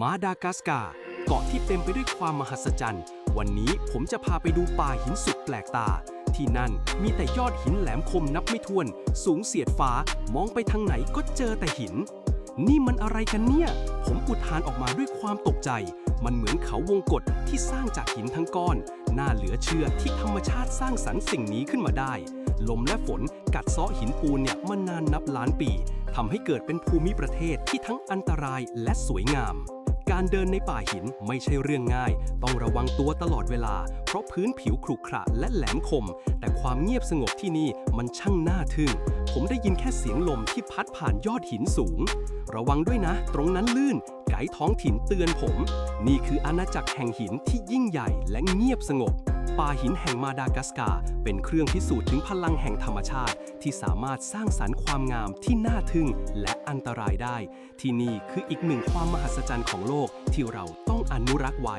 มาดากัสการ์เกาะที่เต็มไปด้วยความมหัศจรรย์ วันนี้ผมจะพาไปดูป่าหินสุดแปลกตา ที่นั่นมีแต่ยอดหินแหลมคมนับไม่ถ้วน สูงเสียดฟ้ามองไปทางไหนก็เจอแต่หิน นี่มันอะไรกันเนี่ย ผมอุทานออกมาด้วยความตกใจ มันเหมือนเขาวงกฏที่สร้างจากหินทั้งก้อน น่าเหลือเชื่อที่ธรรมชาติสร้างสรรค์สิ่งนี้ขึ้นมาได้ ลมและฝนกัดเซาะหินปูนเนี่ยมานานนับล้านปีทำให้เกิดเป็นภูมิประเทศที่ทั้งอันตรายและสวยงาม การเดินในป่าหินไม่ใช่เรื่องง่าย ต้องระวังตัวตลอดเวลา เพราะพื้นผิวขรุขระและแหลมคม แต่ความเงียบสงบที่นี่มันช่างน่าทึ่ง ผมได้ยินแค่เสียงลมที่พัดผ่านยอดหินสูง ระวังด้วยนะ ตรงนั้นลื่น ไกด์ท้องถิ่นเตือนผม นี่คืออาณาจักรแห่งหินที่ยิ่งใหญ่และเงียบสงบ ป่าหินแห่งมาดากัสการ์เป็นเครื่องพิสูจน์ถึงพลังแห่งธรรมชาติ ที่สามารถสร้างสรรค์ความงามที่น่าทึ่งและอันตรายได้ ที่นี่คืออีกหนึ่งความมหัศจรรย์ของโลกที่เราต้องอนุรักษ์ไว้